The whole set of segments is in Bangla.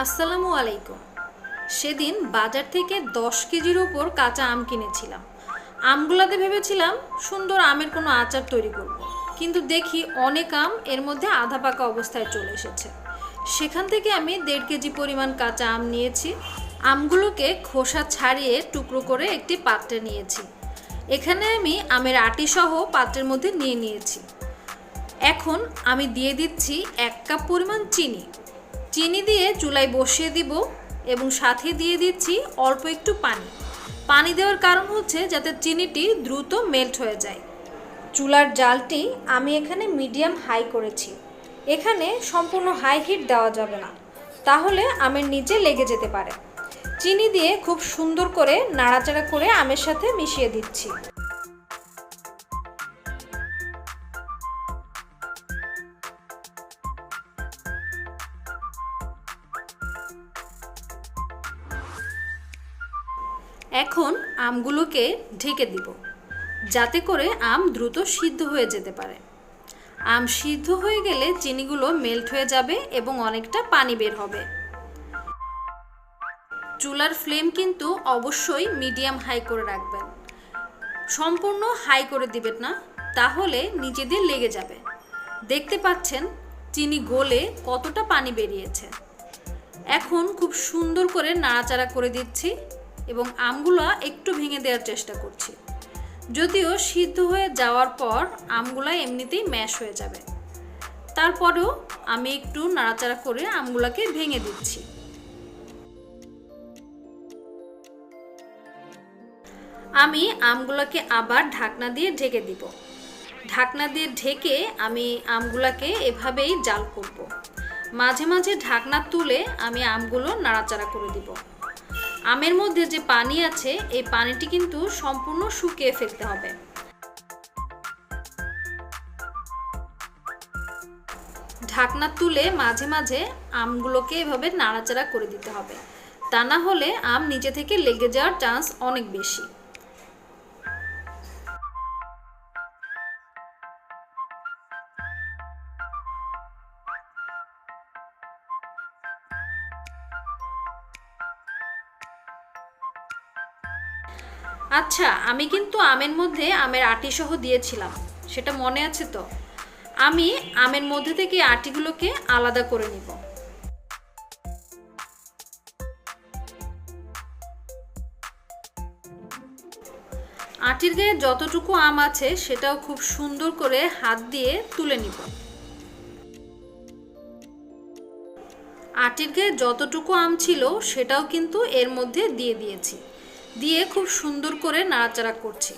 আসসালামু আলাইকুম। সেদিন বাজার থেকে দশ কেজির ওপর কাঁচা আম কিনেছিলাম। আমগুলাতে ভেবেছিলাম, সুন্দর আমের কোনো আচার তৈরি করব। কিন্তু দেখি অনেক আম এর মধ্যে আধা পাকা অবস্থায় চলে এসেছে। সেখান থেকে আমি দেড় কেজি পরিমাণ কাঁচা আম নিয়েছি। আমগুলোকে খোসা ছাড়িয়ে টুকরো করে একটি পাত্রে নিয়েছি। এখানে আমি আমের আটি সহ পাত্রের মধ্যে নিয়ে নিয়েছি। এখন আমি দিয়ে দিচ্ছি এক কাপ পরিমাণ চিনি। চিনি দিয়ে চুলায় বসিয়ে দিব এবং সাথে দিয়ে দিচ্ছি অল্প একটু পানি। পানি দেওয়ার কারণ হচ্ছে যাতে চিনিটি দ্রুত মেল্ট হয়ে যায়। চুলার জালটি আমি এখানে মিডিয়াম হাই করেছি। এখানে সম্পূর্ণ হাই হিট দেওয়া যাবে না। তাহলে আমের নিচে লেগে যেতে পারে। চিনি দিয়ে খুব সুন্দর করে নাড়াচাড়া করে আমের সাথে মিশিয়ে দিচ্ছি। আমগুলোকে ঢেকে দিব, যাতে করে আম দ্রুত সিদ্ধ হয়ে যেতে পারে। আম সিদ্ধ হয়ে গেলে চিনিগুলো মেল্ট হয়ে যাবে এবং অনেকটা পানি বের হবে। চুলার ফ্লেম কিন্তু অবশ্যই মিডিয়াম হাই করে রাখবেন। সম্পূর্ণ হাই করে দিবেন না, তাহলে নিচে দিয়ে লেগে যাবে। দেখতে পাচ্ছেন, চিনি গলে কতটা পানি বেরিয়েছে। এখন খুব সুন্দর করে নাড়াচাড়া করে দিচ্ছি। এবং আমগুলো একটু ভেঙে দেওয়ার চেষ্টা করছি। যদিও সিদ্ধ হয়ে যাওয়ার পর আমগুলো এমনিতেই ম্যাশ হয়ে যাবে। তারপরেও আমি একটু নাড়াচাড়া করে আমগুলোকে ভেঙে দিচ্ছি। আমি আমগুলোকে আবার ঢাকনা দিয়ে ঢেকে দিব। ঢাকনা দিয়ে ঢেকে আমি আমগুলোকে এভাবেই জাল করব। মাঝে মাঝে ঢাকনা তুলে আমি আমগুলো নাড়াচাড়া করে দিব। আমের মধ্যে যে পানি আছে, এই পানিটি কিন্তু সম্পূর্ণ শুকিয়ে ফেলতে হবে। ঢাকনা তুলে মাঝে মাঝে আমগুলোকে এভাবে নাড়াচাড়া করে দিতে হবে। তা না হলে আম নিচে থেকে লেগে যাওয়ার চান্স অনেক বেশি। আচ্ছা আমি কিন্তু আমের মধ্যে আমের আটি সহ দিয়েছিলাম, সেটা মনে আছে তো? আমি আমের মধ্যে থেকে আটিগুলোকে আলাদা করে নিব। আটির গায়ে যতটুকু আম আছে, সেটাও খুব সুন্দর করে হাত দিয়ে তুলে নিব। আটির গায়ে যতটুকু আম ছিল, সেটাও কিন্তু এর মধ্যে দিয়ে দিয়েছি। দিয়ে খুব সুন্দর করে নাড়াচাড়া করছি।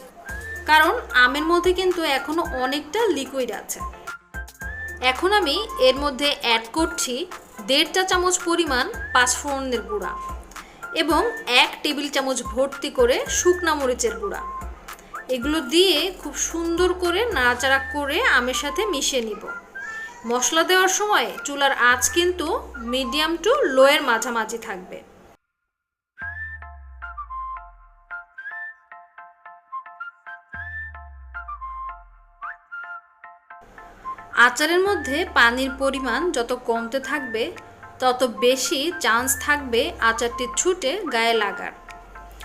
কারণ আমের মধ্যে কিন্তু এখনও অনেকটা লিকুইড আছে। এখন আমি এর মধ্যে অ্যাড করছি দেড় চা চামচ পরিমাণ পাঁচফোড়নের গুঁড়া এবং এক টেবিল চামচ ভর্তি করে শুকনা মরিচের গুঁড়া। এগুলো দিয়ে খুব সুন্দর করে নাড়াচাড়া করে আমের সাথে মিশিয়ে নিব। মশলা দেওয়ার সময় চুলার আঁচ কিন্তু মিডিয়াম টু লোয়ের মাঝামাঝি থাকবে। আচারের মধ্যে পানির পরিমাণ যত কমতে থাকবে, তত বেশি চান্স থাকবে আচারটি ছুটে গায়ে লাগার।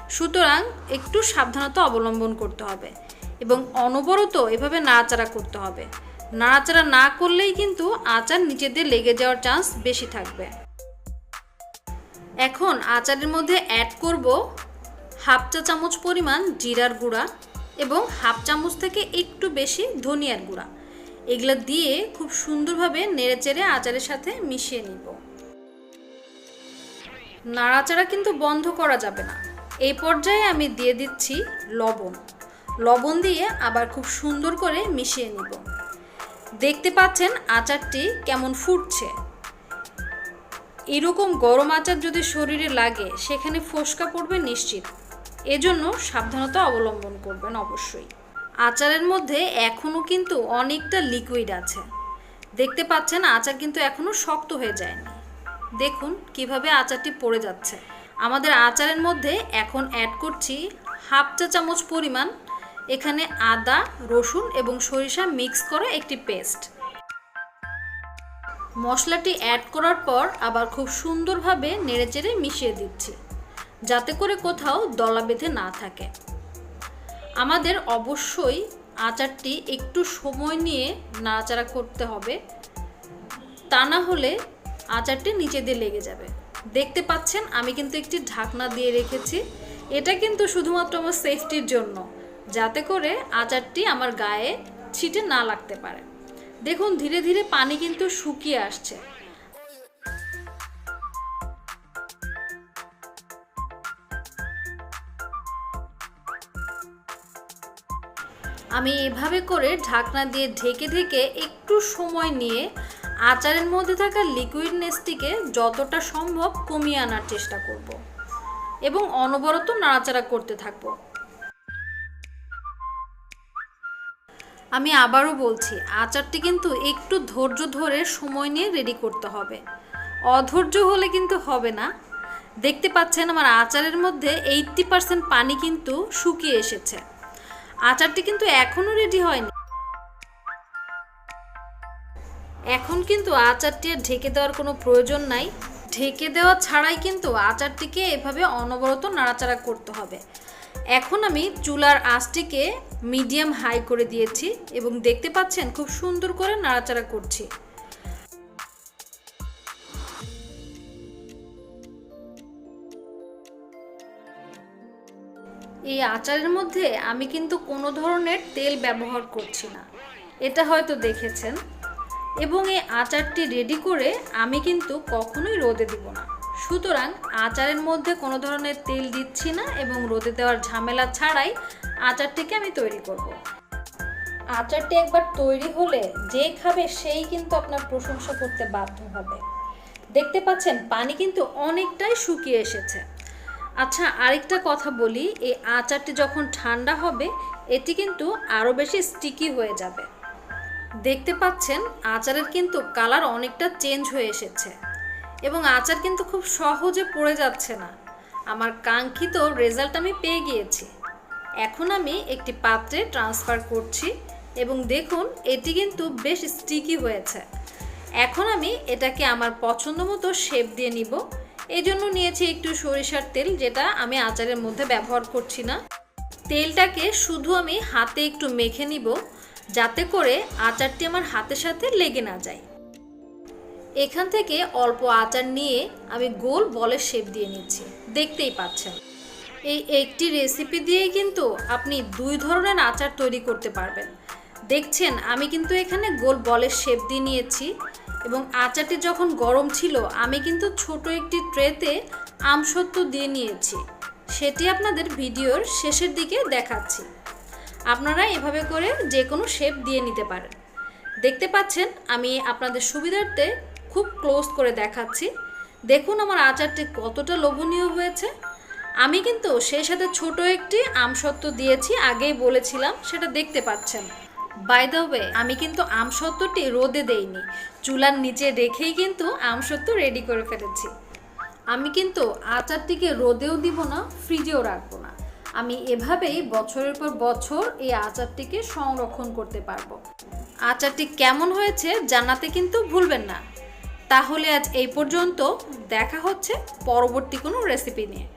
সুতরাং একটু সাবধানতা অবলম্বন করতে হবে এবং অনবরত এভাবে নাড়াচাড়া করতে হবে। নাড়াচাড়া না করলেই কিন্তু আচার নিচে দিয়ে লেগে যাওয়ার চান্স বেশি থাকবে। এখন আচারের মধ্যে অ্যাড করব হাফ চা চামচ পরিমাণ জিরার গুঁড়া এবং হাফ চামচ থেকে একটু বেশি ধনিয়ার গুঁড়া। এগুলো দিয়ে খুব সুন্দরভাবে নেড়েচেড়ে আচারের সাথে মিশিয়ে নিব। নাড়াচাড়া কিন্তু বন্ধ করা যাবে না। এই পর্যায়ে আমি দিয়ে দিচ্ছি লবণ। লবণ দিয়ে আবার খুব সুন্দর করে মিশিয়ে নিব। দেখতে পাচ্ছেন আচারটি কেমন ফুটছে। এরকম গরম আচার যদি শরীরে লাগে, সেখানে ফোসকা পড়বে নিশ্চিত। এজন্য সাবধানতা অবলম্বন করবেন অবশ্যই। আচারের মধ্যে এখনও কিন্তু অনেকটা লিকুইড আছে। দেখতে পাচ্ছেন, আচার কিন্তু এখনও শক্ত হয়ে যায়নি। দেখুন কীভাবে আচারটি পড়ে যাচ্ছে। আমাদের আচারের মধ্যে এখন অ্যাড করছি হাফ চা চামচ পরিমাণ এখানে আদা, রসুন এবং সরিষা মিক্স করা একটি পেস্ট মশলাটি অ্যাড করার পর আবার খুব সুন্দরভাবে নেড়েচেড়ে মিশিয়ে দিচ্ছি। যাতে করে কোথাও দলা বেঁধে না থাকে। আমাদের অবশ্যই আচারটি একটু সময় নিয়ে নাড়াচাড়া করতে হবে। তা না হলে আচারটি নিচে দিয়ে লেগে যাবে। দেখতে পাচ্ছেন, আমি কিন্তু একটি ঢাকনা দিয়ে রেখেছি। এটা কিন্তু শুধুমাত্র আমার সেফটির জন্য, যাতে করে আচারটি আমার গায়ে ছিটে না লাগতে পারে। দেখুন, ধীরে ধীরে পানি কিন্তু শুকিয়ে আসছে। আমি এভাবে করে ঢাকনা দিয়ে ঢেকে ঢেকে একটু সময় নিয়ে আচারের মধ্যে থাকা লিকুইডনেসটিকে যতটা সম্ভব কমিয়ে আনার চেষ্টা করব এবং অনবরত নাড়াচাড়া করতে থাকব। আমি আবারও বলছি, আচারটি কিন্তু একটু ধৈর্য ধরে সময় নিয়ে রেডি করতে হবে। অধৈর্য হলে কিন্তু হবে না। দেখতে পাচ্ছেন আমার আচারের মধ্যে এইট্টি পার্সেন্ট পানি কিন্তু শুকিয়ে এসেছে। আচারটি কিন্তু এখনও রেডি হয়নি। এখন কিন্তু আচারটি আর ঢেকে দেওয়ার কোনো প্রয়োজন নাই। ঢেকে দেওয়া ছাড়াই কিন্তু আচারটিকে এভাবে অনবরত নাড়াচাড়া করতে হবে। এখন আমি চুলার আঁচটিকে মিডিয়াম হাই করে দিয়েছি এবং দেখতে পাচ্ছেন খুব সুন্দর করে নাড়াচাড়া করছি। এই আচারের মধ্যে আমি কিন্তু কোনো ধরনের তেল ব্যবহার করছি না। এটা হয়তো দেখেছেন। এবং এই আচারটি রেডি করে আমি কিন্তু কখনোই রোদে দিব না। সুতরাং আচারের মধ্যে কোনো ধরনের তেল দিচ্ছি না এবং রোদে দেওয়ার ঝামেলা ছাড়াই আচারটিকে আমি তৈরি করব। আচারটি একবার তৈরি হলে যে খাবে সেই কিন্তু আপনার প্রশংসা করতে বাধ্য হবে। দেখতে পাচ্ছেন, পানি কিন্তু অনেকটাই শুকিয়ে এসেছে। আচ্ছা আরেকটা কথা বলি, এই আচারটি যখন ঠান্ডা হবে, এটি কিন্তু আরও বেশি স্টিকি হয়ে যাবে। দেখতে পাচ্ছেন, আচারের কিন্তু কালার অনেকটা চেঞ্জ হয়ে এসেছে এবং আচার কিন্তু খুব সহজে পড়ে যাচ্ছে না। আমার কাঙ্ক্ষিত রেজাল্ট আমি পেয়ে গিয়েছি। এখন আমি একটি পাত্রে ট্রান্সফার করছি এবং দেখুন, এটি কিন্তু বেশ স্টিকি হয়েছে। এখন আমি এটাকে আমার পছন্দ মতো শেপ দিয়ে নিব। এই জন্য নিয়েছি একটু সরিষার তেল, যেটা আমি আচারের মধ্যে ব্যবহার করছি না। তেলটাকে শুধু আমি হাতে একটু মেখে নিব, যাতে করে আচারটি আমার হাতের সাথে লেগে না যায়। এখান থেকে অল্প আচার নিয়ে আমি গোল বলের শেপ দিয়ে নিচ্ছি। দেখতেই পাচ্ছেন। এই একটি রেসিপি দিয়েই কিন্তু আপনি দুই ধরনের আচার তৈরি করতে পারবেন। দেখছেন, আমি কিন্তু এখানে গোল বলের শেপ দিয়ে নিয়েছি। এবং আচারটি যখন গরম ছিল, আমি কিন্তু ছোট একটি ট্রেতে আমসত্ব দিয়ে নিয়েছি। সেটি আপনাদের ভিডিওর শেষের দিকে দেখাচ্ছি। আপনারা এভাবে করে যে কোনো শেপ দিয়ে নিতে পারেন। দেখতে পাচ্ছেন, আমি আপনাদের সুবিধার্থে খুব ক্লোজ করে দেখাচ্ছি। দেখুন আমার আচারটি কতটা লোভনীয় হয়েছে। আমি কিন্তু সেই সাথে ছোট একটি আমসত্ব দিয়েছি, আগেই বলেছিলাম, সেটা দেখতে পাচ্ছেন। বাই ওয়ে আমি কিন্তু আমসত্ত্বটি রোদে দেইনি। চুলার নিচে রেখেই কিন্তু আমসত্ত্ব রেডি করে ফেলেছি। আমি কিন্তু আচারটিকে রোদেও দিব না ফ্রিজেও রাখব না। আমি এভাবেই বছরের পর বছর এই আচারটিকে সংরক্ষণ করতে পারব। আচারটি কেমন হয়েছে জানাতে কিন্তু ভুলবেন না। তাহলে আজ এই পর্যন্ত দেখা হচ্ছে পরবর্তী কোনো রেসিপি নিয়ে।